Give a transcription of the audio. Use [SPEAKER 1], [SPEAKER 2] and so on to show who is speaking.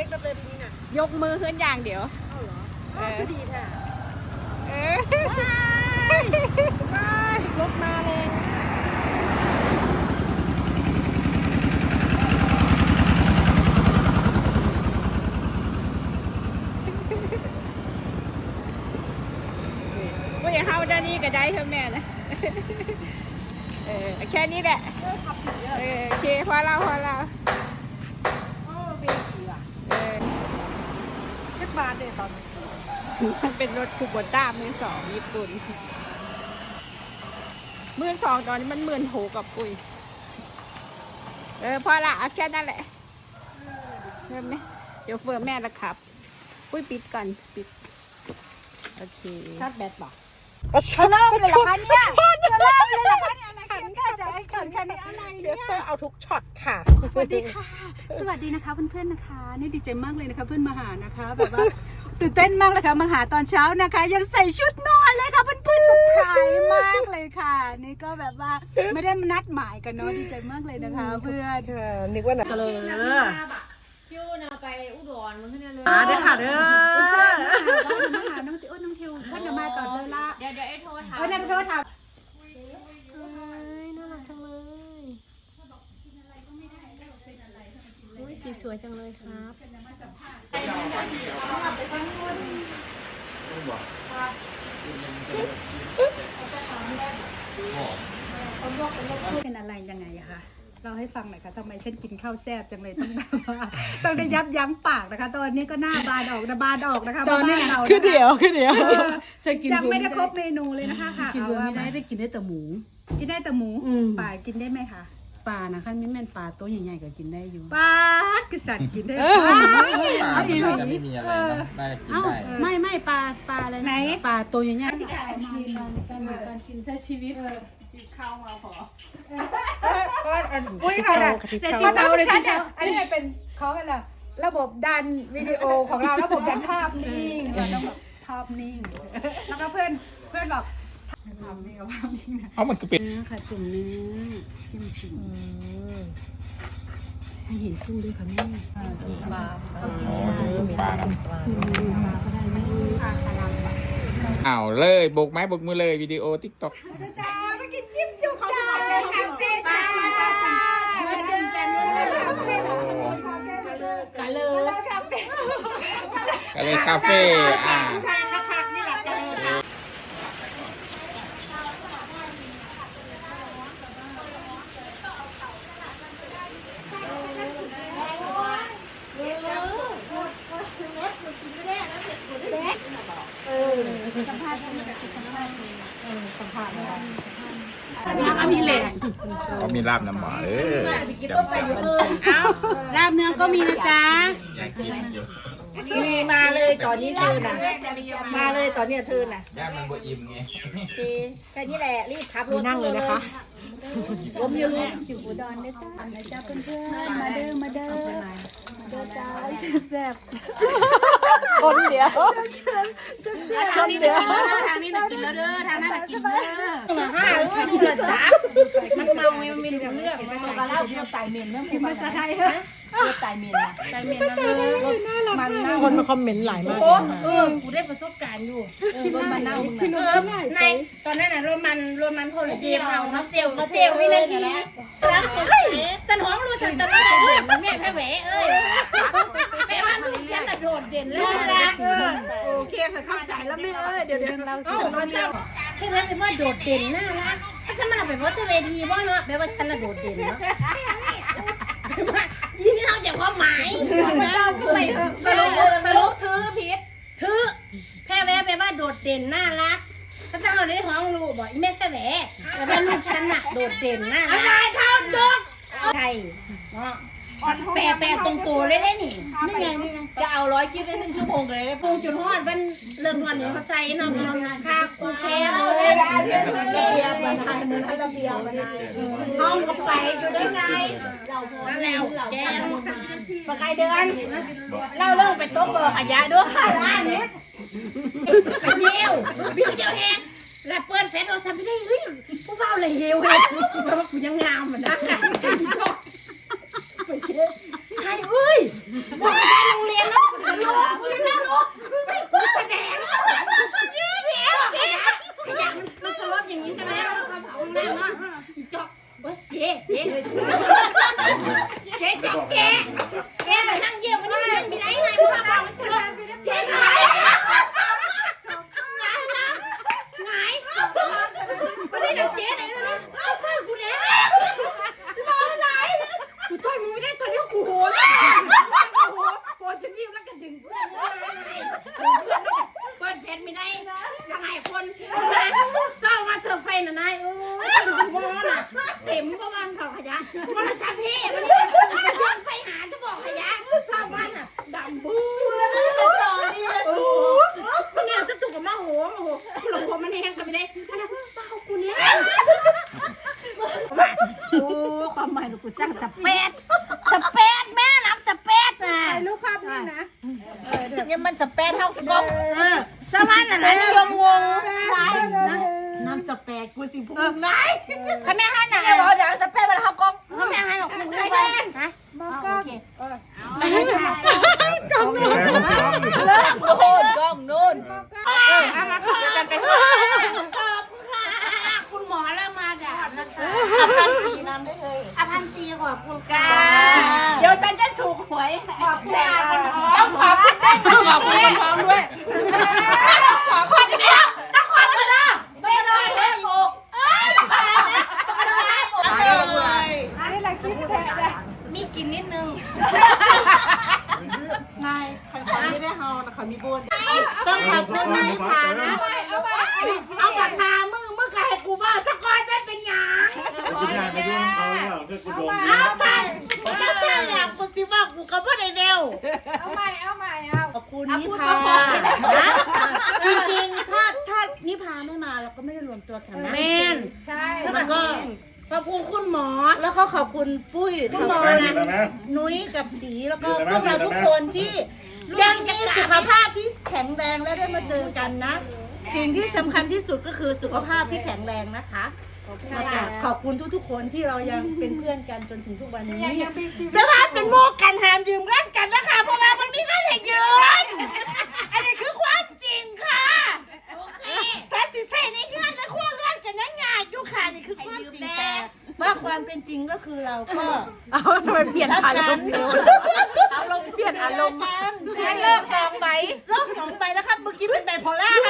[SPEAKER 1] ล็กๆเลยทีนี้น่ะ
[SPEAKER 2] ยกมือขึ้นอย่างเดียว
[SPEAKER 1] เอ้าเหรอ
[SPEAKER 2] เออ
[SPEAKER 1] ก็ดีแท้
[SPEAKER 2] เออ
[SPEAKER 1] รถมาเลย
[SPEAKER 2] ว่าอย่างเข้าด้านนี้ก็ได้เท่าแม่นะเออแค่นี้แหละ
[SPEAKER 1] เออขับผิดเยอะ
[SPEAKER 2] เออโอเคพอเราพอเรา
[SPEAKER 1] โอ้เบรกดีอะ
[SPEAKER 2] เออ
[SPEAKER 1] เช็ค บาทเลยตอนนี้
[SPEAKER 2] มันเป็นรถคูโบต้ามือสองญี่ปุ่นมือสองตอนนี้มันหมื่นหกกับปุ้ยเออพอละเอาแค่นั้นแหละเริ่มไหมเดี๋ยวเฟิร์มแม่ละครับ ปุ้ยปิดก่อนปิด โอเค
[SPEAKER 1] ชาร์จแบตบอก
[SPEAKER 2] ก็ชอบเลยเหรอคะเนี่ย
[SPEAKER 1] จะเล่าเลยเหรอคะเนี่ยอะไร กันก็จะไอ้กันแค่นี้อะไรเนี่ยเอาทุกช็อตค่ะ
[SPEAKER 3] สวัสดีค่ะ สวัสดีนะคะเพื่อนๆนะคะ นี่ดีใจมากเลยนะคะเพื่อนมาหานะคะแบบว่าตื่นเต้นมากเลยค่ะมาหาตอนเช้านะคะ ยังใส่ชุดนอนเลยค่ะเพื่อนๆเซอร์ไพรส์มากเลยค่ะ นี่ก็แบบว่าไม่ได้นัดหมายกันเนาะดีใจมากเลยนะคะ เพื่อน
[SPEAKER 1] นึกว่าหนักเลย
[SPEAKER 4] ยูนาไปอุดรมึงขึ้นเลย
[SPEAKER 1] มาเด้อค่ะเด้อ
[SPEAKER 3] มาหาน้องติโอ้น้องทิวเพื่อนจะมาตอนเลยละ
[SPEAKER 4] เดี๋ยวเดี๋ยวไอ้โทรถาม
[SPEAKER 3] เพื่อนนั่นโทรถาม
[SPEAKER 4] น่ารักจังเลยอุ้ย สีสวยจังเลยครับ
[SPEAKER 3] เป็นอะไรยังไงอะคะเราให้ฟังหน่อยค่ะทำไมฉันกินข้าวแซ่บจังเลยต้องแบบว่าต้องได้ยับยั้งปากนะคะ ตอนนี้ก็หน้าบานออกนะบานออกนะคะตอนนี้เรา
[SPEAKER 2] คือเดี๋ยวคือเดี๋ยว
[SPEAKER 3] ยังไม่ได้ครบเมนูเลยนะคะค่ะ
[SPEAKER 5] กิน
[SPEAKER 3] เอา
[SPEAKER 5] รวม
[SPEAKER 3] ว่า
[SPEAKER 5] ไม่ได้ได้กินได้แต่หมู
[SPEAKER 3] กินได้แต่หมู
[SPEAKER 5] อืม
[SPEAKER 3] ป่ากินได้ไหมคะ
[SPEAKER 5] ปลานะขั้นไม่แม่นปลาตัวใหญ่ๆก็กินได้อยู่
[SPEAKER 3] ปลากิสันกินได้
[SPEAKER 6] ปลามันน่าจะไม่มีอะไรนะน่าจะกิน
[SPEAKER 5] เอ้า
[SPEAKER 6] ได้
[SPEAKER 5] ไม่ไม่ปลาปลาอะไรนะปลาตัวใหญ่ๆการการกินใช้ชีวิต
[SPEAKER 3] อุ้ยค่ะแต่กินเราเลยฉันเนี่ยอันนี้เป็นเขาเป็นอะไรระบบดันวิดีโอของเราระบบดันภาพนิ่งเราต้องแบบภาพนิ่งแล้วก็เพื่อนเพื่อนบอก ทำนี่กับภาพนิ่งนะ
[SPEAKER 6] เอามันก็เป็น
[SPEAKER 5] เนื้อค่ะจุ่มเนื้อจิ้มจุ่มให้เห็นกุ้งด้วยค่ะแม่
[SPEAKER 6] อ๋อดูปลาครับ
[SPEAKER 5] ปลาก็ได้ไหม
[SPEAKER 6] อ้าวเลยบกไม้บกมือเลยวิดีโอทิกตอก
[SPEAKER 3] จ้าไปกินจิ้มจุ่มจ้าเลยค่ะเจ๊จ้าจ้าจิ้มจันเลยกันเลย
[SPEAKER 6] ก็เลยคาเฟ่อ่า
[SPEAKER 5] อันนี้แหละ
[SPEAKER 6] เขามีลาบน้ำหมาเออจำจ
[SPEAKER 5] เอาลาบเนื้อก็มีนะจ๊ะ
[SPEAKER 6] อยากกินอยู่
[SPEAKER 1] มีมาเลยตอนนี้เธอน่ะ มาเลยตอนนี้เธอน่ะ
[SPEAKER 6] ย่ามันบ่อิ่มไง
[SPEAKER 1] โอเคแค่นี้แหละรีบขับรถนั่งเลยนะคะผมอยู่ลูก
[SPEAKER 3] จุ่มอุดรนะจ้านะจ้าเพื่อนๆมาเด้อมาเด้อมาเด้อจ้าแซ่บ
[SPEAKER 2] คนเดียว
[SPEAKER 5] ทางนี้นะกินแล้วเด้อทางนี้นะกินแล้วเด้อทางนั้นนะกินเด้อ
[SPEAKER 4] ห้าเอ้ยดูเลยจ้ามันเมาไงมันมีเรื่องเรื่องมันก็เล่าเรื่องไตเมนเรื่องผู้
[SPEAKER 3] ภาษาไทยเหรอ
[SPEAKER 4] ไตเมนนะไตเมนนะเลย
[SPEAKER 1] มันคนมาคอมเมนต์หลายมาก
[SPEAKER 4] โอ้เออกูได้ประสบการณ์อยู่เออรถมันเน่าเออในตอนนั้นน่ะรถมันรถมันโทรเดียเผาเนาะเซลล์เซลล์วินาทีรักเฮ้ยสันหอมรู้สันตะลุเอ้ยแม่แพ้แหวเอ้ยแม่บ้านลูก ฉันน่ะโดดเด่นเลยรัก
[SPEAKER 1] โอเคค่ะเข้าใจแล้วแม่เอ้ยเดี๋ยวเดี๋ยวเรา
[SPEAKER 4] เอาพระเจ้าที่นั้นเป็นว่าโดดเด่นน่ารักถ้าฉันมาเป็นวัดเวทีบ้าเนาะแปลว่าฉันละโดดเด่นเนาะยี่นี่เราจากความหมายไม่สรุปสรุปถือผิดถือแพ้แวะแปลว่าโดดเด่นน่ารักถ้าจะเอาในห้องลูกบอกอีแม่แค่แหวแต่ว่าลูกฉันน่ะโดดเด่นน่ารักอะไรเท่าดกใช่ แปลแปลตรงตัวเลยได้นี่นี่ไงนี่ไงจะเอาร้อยกิโลได้หนึ่งชั่วโมงเลยปรุงจนฮอดมันเริ่มวันนี้เขาใส่น้ำน้ำค่ากูแค่เลย
[SPEAKER 1] ห้องก็ไปอยู่ได้ไง
[SPEAKER 4] นั่นแล้วแกง
[SPEAKER 1] ปากไกเดือนเล่าเรื่องไปโต๊ะเบอร์ขยะด้วยค่ะร้านนี้
[SPEAKER 4] ไปเที่ยวบิวเจ้าแฮกแล้วเปิดเฟซโทรศัพท์ไม่ได้เฮ้ยผู้เบาเลยเฮวเฮ้ยเพราะว่ากูยังงามเหมือนกัน ใครเอ้ยบอกไปโรงเรียนแล้วลูกไม่นั่งลูก ม่ได้ยังไงคนเศร้ามาเสิร์ฟไฟหน่อยนายโอ้ยบ่น่ะเต็มบ่วันเขาขยะมันจะพี่มันนี่ นอะไรนิยมงง
[SPEAKER 1] น้ำสเปกกูสิพูดไหน
[SPEAKER 4] เขาไม่ให้หนัง
[SPEAKER 1] เดี๋ยวเดี๋ยวสเปกมันเขากอง
[SPEAKER 4] เขาไม่ให้หรอกคุณได้ไหมฮะโอเค
[SPEAKER 5] เลิกโคนกล้องนู่น
[SPEAKER 4] เอามาคุยกันไปขอบคุณค่ะคุณหมอแล้วมาด่านะคะ
[SPEAKER 1] อภันตีน้ำได้เลย
[SPEAKER 4] อภันจีขอบคุณค่ะ
[SPEAKER 2] เดี๋ยวฉันจะถูกหวย
[SPEAKER 4] ขอบคุณค่ะคุณหมอ
[SPEAKER 1] ต้องขอบคุณได้
[SPEAKER 2] ขอบคุณคนพร้อมด้วย
[SPEAKER 1] ขอบคุณเดียวต้องขอบคุณนะไม่ได้แค่หกเอ้ยเลย
[SPEAKER 4] มีกินนิดนึง
[SPEAKER 1] นายใครขอไม่ได้เฮานะเขามีโบน ต้องขอบคุณนายฐานะ เอาปากกามึงมึงก็ให้กูบ้าสักก้อนได้เป็นหยัง
[SPEAKER 7] คุณยายไปด้วยเขาแล้วเพื่อคุณดม
[SPEAKER 1] เอาใส่ถ้าใส่แล้วกูสิว่ากูก็บ่ได้เร็ว
[SPEAKER 2] เอาใหม่เอาใหม่เอา
[SPEAKER 1] ขอบคุณนิพานะจริงๆถ้าถ้านิพาไม่มาเราก็ไม่ได้รวมตัวกันนะ
[SPEAKER 4] แม่น
[SPEAKER 2] ใช่
[SPEAKER 1] แล้วก็
[SPEAKER 4] ขอบคุณคุณหมอ
[SPEAKER 1] แล้วก็ขอบคุณปุ้ย
[SPEAKER 7] คุณหมอนะนะ
[SPEAKER 1] นุ้ยกับตีแล้วก็พวกเราทุกคนที่ ยังมีสุขภาพที่แข็งแรงและได้มาเจอกันนะ สิ่งที่สำคัญที่สุดก็คือสุขภาพที่แข็งแรงนะคะนะคะขอบคุณทุกๆคนที่เรายังเป็นเพื่อนกันจนถึงทุกวันนี้แต่ว่าเป็นโมกกันหามยืมเงินกันนะคะเพราะว่ามันมีเงินให้ยืมอันนี้คือความจริงค่ะสัตว์สิใส่ในเงินในขั้วเลื่อนกันยังไงอยู่ค่ะนี่คือความจริงแต่ว่าความเป็นจริงก็คือเราก็
[SPEAKER 2] เอาทำไมเปลี่ยนอารมณ์เร็ว
[SPEAKER 1] อารมณ์
[SPEAKER 2] งั้เลิกสอง
[SPEAKER 1] ใบเลิกสองใบแล้วครับ เมื่อกี้เป็นไบโพล่าค่ะ